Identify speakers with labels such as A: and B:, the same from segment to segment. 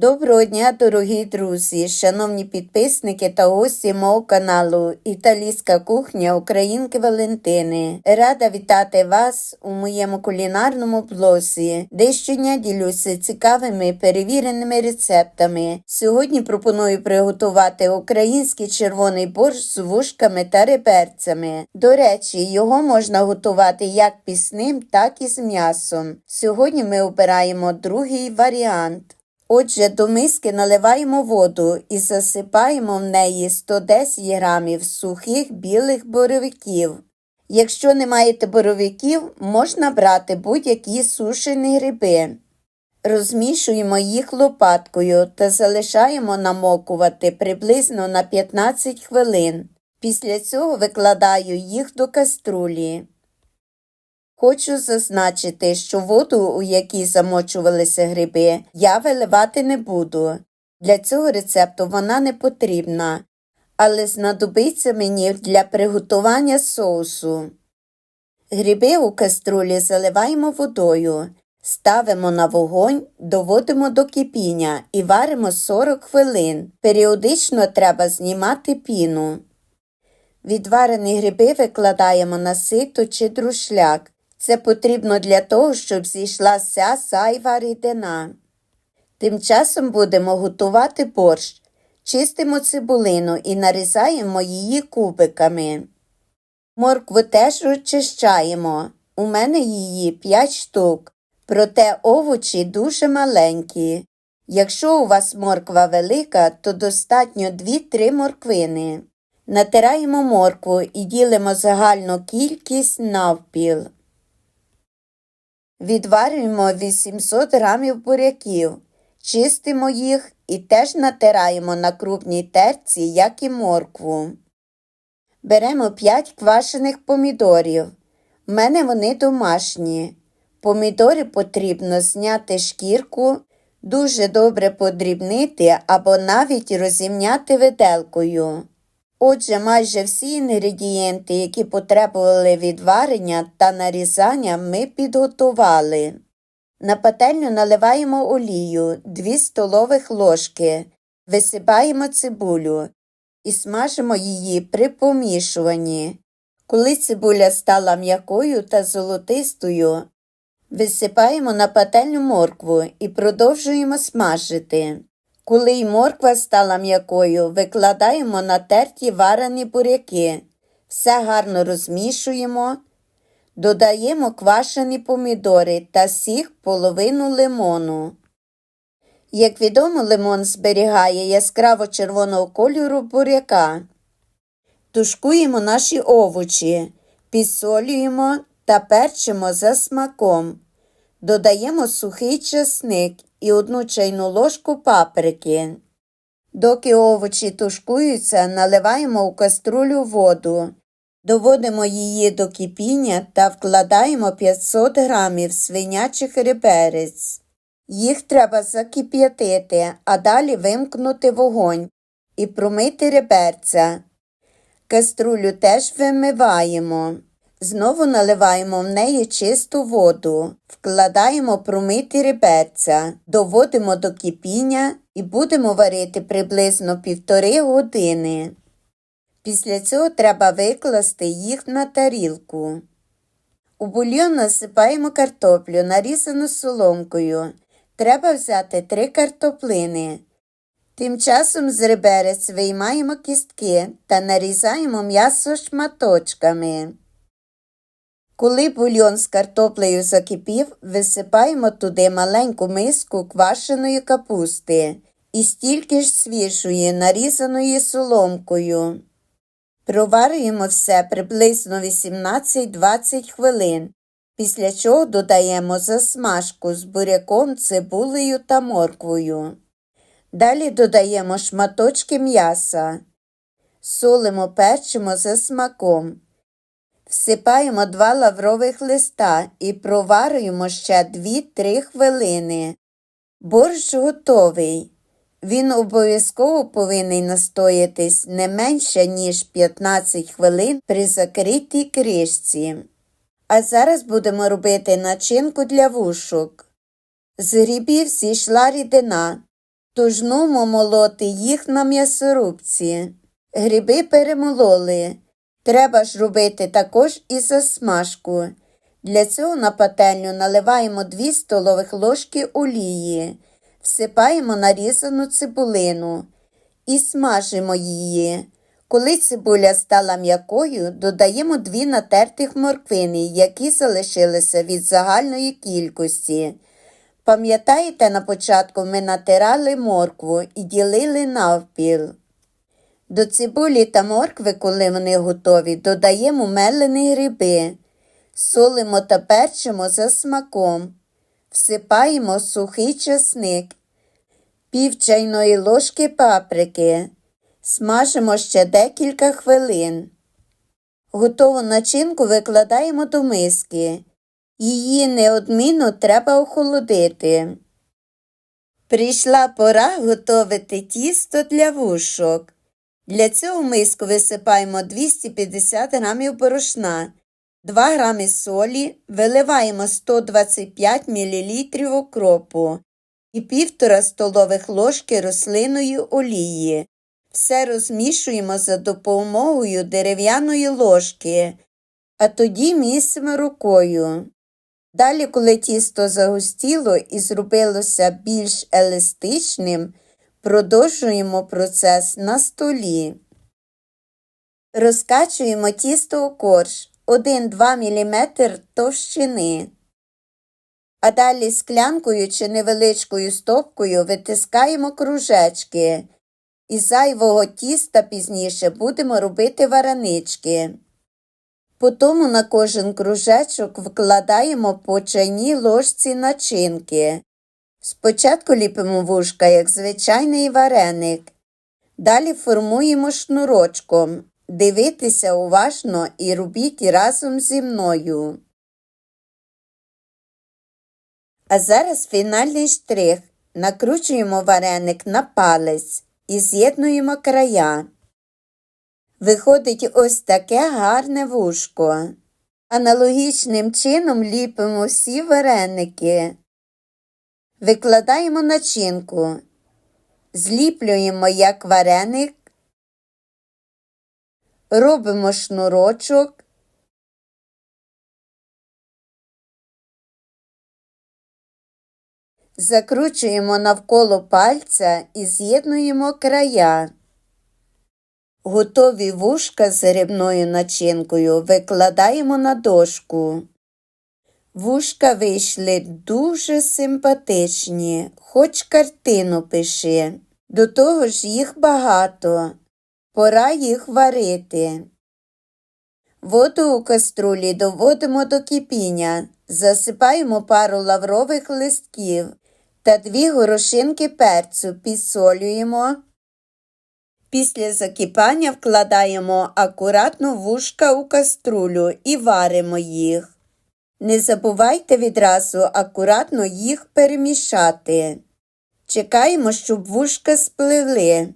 A: Доброго дня, дорогі друзі, шановні підписники та гості мого каналу Італійська кухня Українки Валентини. Рада вітати вас у моєму кулінарному блозі, де щодня ділюся цікавими перевіреними рецептами. Сьогодні пропоную приготувати український червоний борщ з вушками та реберцями. До речі, його можна готувати як пісним, так і з м'ясом. Сьогодні ми обираємо другий варіант. Отже, до миски наливаємо воду і засипаємо в неї 110 грамів сухих білих боровиків. Якщо не маєте боровиків, можна брати будь-які сушені гриби. Розмішуємо їх лопаткою та залишаємо намокувати приблизно на 15 хвилин. Після цього викладаю їх до каструлі. Хочу зазначити, що воду, у якій замочувалися гриби, я виливати не буду. Для цього рецепту вона не потрібна, але знадобиться мені для приготування соусу. Гриби у каструлі заливаємо водою, ставимо на вогонь, доводимо до кипіння і варимо 40 хвилин. Періодично треба знімати піну. Відварені гриби викладаємо на сито чи друшляк. Це потрібно для того, щоб зійшла вся зайва рідина. Тим часом будемо готувати борщ. Чистимо цибулину і нарізаємо її кубиками. Моркву теж розчищаємо. У мене її 5 штук, проте овочі дуже маленькі. Якщо у вас морква велика, то достатньо 2-3 морквини. Натираємо моркву і ділимо загальну кількість навпіл. Відварюємо 800 грамів буряків, чистимо їх і теж натираємо на крупній терці, як і моркву. Беремо 5 квашених помідорів. У мене вони домашні. Помідори потрібно зняти шкірку, дуже добре подрібнити або навіть розімняти виделкою. Отже, майже всі інгредієнти, які потребували відварення та нарізання, ми підготували. На пательню наливаємо олію 2 столових ложки, висипаємо цибулю і смажимо її при помішуванні. Коли цибуля стала м'якою та золотистою, висипаємо на пательню моркву і продовжуємо смажити. Коли й морква стала м'якою, викладаємо на терті варені буряки. Все гарно розмішуємо, додаємо квашені помідори та сік половину лимону. Як відомо, лимон зберігає яскраво червоного кольору буряка. Тушкуємо наші овочі, підсолюємо та перчимо за смаком. Додаємо сухий чесник і одну чайну ложку паприки. Доки овочі тушкуються, наливаємо у каструлю воду, доводимо її до кипіння та вкладаємо 500 грамів свинячих реберець. Їх треба закип'ятити, а далі вимкнути вогонь і промити реберця. Каструлю теж вимиваємо. Знову наливаємо в неї чисту воду, вкладаємо промиті реберця, доводимо до кипіння і будемо варити приблизно півтори години. Після цього треба викласти їх на тарілку. У бульйон насипаємо картоплю, нарізану соломкою. Треба взяти три картоплини. Тим часом з реберець виймаємо кістки та нарізаємо м'ясо шматочками. Коли бульйон з картоплею закипів, висипаємо туди маленьку миску квашеної капусти і стільки ж свіжої, нарізаної соломкою. Проварюємо все приблизно 18-20 хвилин, після чого додаємо засмажку з буряком, цибулею та морквою. Далі додаємо шматочки м'яса, солимо перчимо за смаком. Всипаємо два лаврових листа і проварюємо ще 2-3 хвилини. Борщ готовий. Він обов'язково повинен настоятись не менше, ніж 15 хвилин при закритій кришці. А зараз будемо робити начинку для вушок. З грибів зійшла рідина, Тож нумо молоти їх на м'ясорубці. Гриби перемололи. Треба ж робити також і засмажку. Для цього на пательню наливаємо 2 столових ложки олії, всипаємо нарізану цибулину і смажимо її. Коли цибуля стала м'якою, додаємо 2 натертих морквини, які залишилися від загальної кількості. Пам'ятаєте, на початку ми натирали моркву і ділили навпіл. До цибулі та моркви, коли вони готові, додаємо мелені гриби, солимо та перчимо за смаком, всипаємо сухий чесник, пів чайної ложки паприки, смажимо ще декілька хвилин. Готову начинку викладаємо до миски. Її неодмінно треба охолодити. Прийшла пора готувати тісто для вушок. Для цього в миску висипаємо 250 г борошна, 2 г солі, виливаємо 125 мл окропу і 1,5 столових ложки рослинної олії. Все розмішуємо за допомогою дерев'яної ложки, а тоді місимо рукою. Далі, коли тісто загустіло і зробилося більш еластичним, продовжуємо процес на столі. Розкачуємо тісто у корж 1-2 мм товщини. А далі склянкою чи невеличкою стопкою витискаємо кружечки. Із зайвого тіста пізніше будемо робити варенички. Потім на кожен кружечок вкладаємо по чайній ложці начинки. Спочатку ліпимо вушка, як звичайний вареник. Далі формуємо шнурочком. Дивитися уважно і робіть разом зі мною. А зараз фінальний штрих. Накручуємо вареник на палець і з'єднуємо края. Виходить ось таке гарне вушко. Аналогічним чином ліпимо всі вареники. Викладаємо начинку. Зліплюємо як вареник. Робимо шнурочок. Закручуємо навколо пальця і з'єднуємо края. Готові вушка з грибною начинкою викладаємо на дошку. Вушка вийшли дуже симпатичні, хоч картину пиши. До того ж їх багато. Пора їх варити. Воду у каструлі доводимо до кипіння, засипаємо пару лаврових листків та дві горошинки перцю підсолюємо. Після закипання вкладаємо акуратно вушка у каструлю і варимо їх. Не забувайте відразу акуратно їх перемішати. Чекаємо, щоб вушка спливли.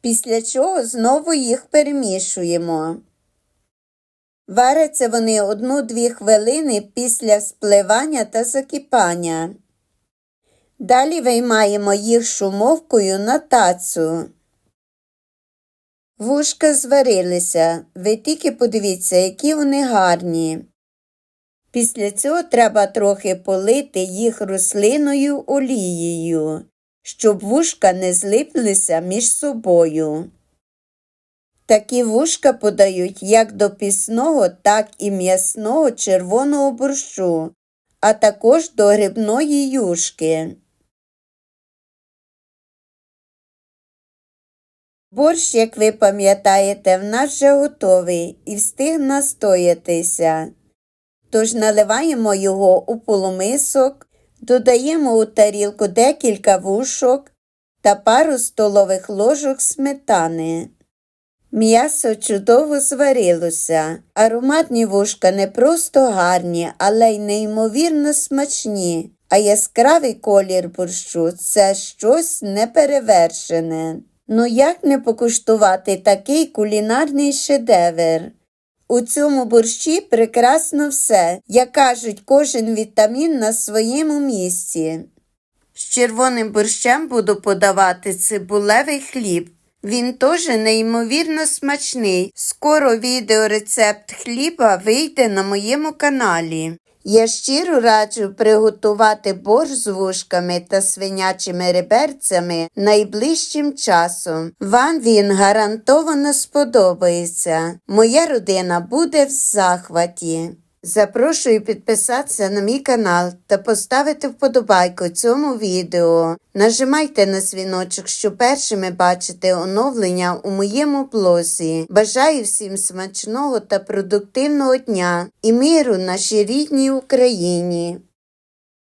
A: Після чого знову їх перемішуємо. Варяться вони 1-2 хвилини після спливання та закипання. Далі виймаємо їх шумовкою на тацу. Вушка зварилися, ви тільки подивіться, які вони гарні. Після цього треба трохи полити їх рослиною олією, щоб вушка не злиплися між собою. Такі вушка подають як до пісного, так і м'ясного червоного борщу, а також до грибної юшки. Борщ, як ви пам'ятаєте, в нас вже готовий і встиг настоятися. Тож наливаємо його у полумисок, додаємо у тарілку декілька вушок та пару столових ложок сметани. М'ясо чудово зварилося. Ароматні вушка не просто гарні, але й неймовірно смачні, а яскравий колір борщу це щось неперевершене. Ну як не покуштувати такий кулінарний шедевр? У цьому борщі прекрасно все, як кажуть, кожен вітамін на своєму місці. З червоним борщем буду подавати цибулевий хліб. Він теж неймовірно смачний. Скоро відеорецепт хліба вийде на моєму каналі. Я щиро раджу приготувати борщ з вушками та свинячими реберцями найближчим часом. Вам він гарантовано сподобається. Моя родина буде в захваті. Запрошую підписатися на мій канал та поставити вподобайку цьому відео. Нажимайте на дзвіночок, щоб першими бачити оновлення у моєму блозі. Бажаю всім смачного та продуктивного дня і миру нашій рідній Україні.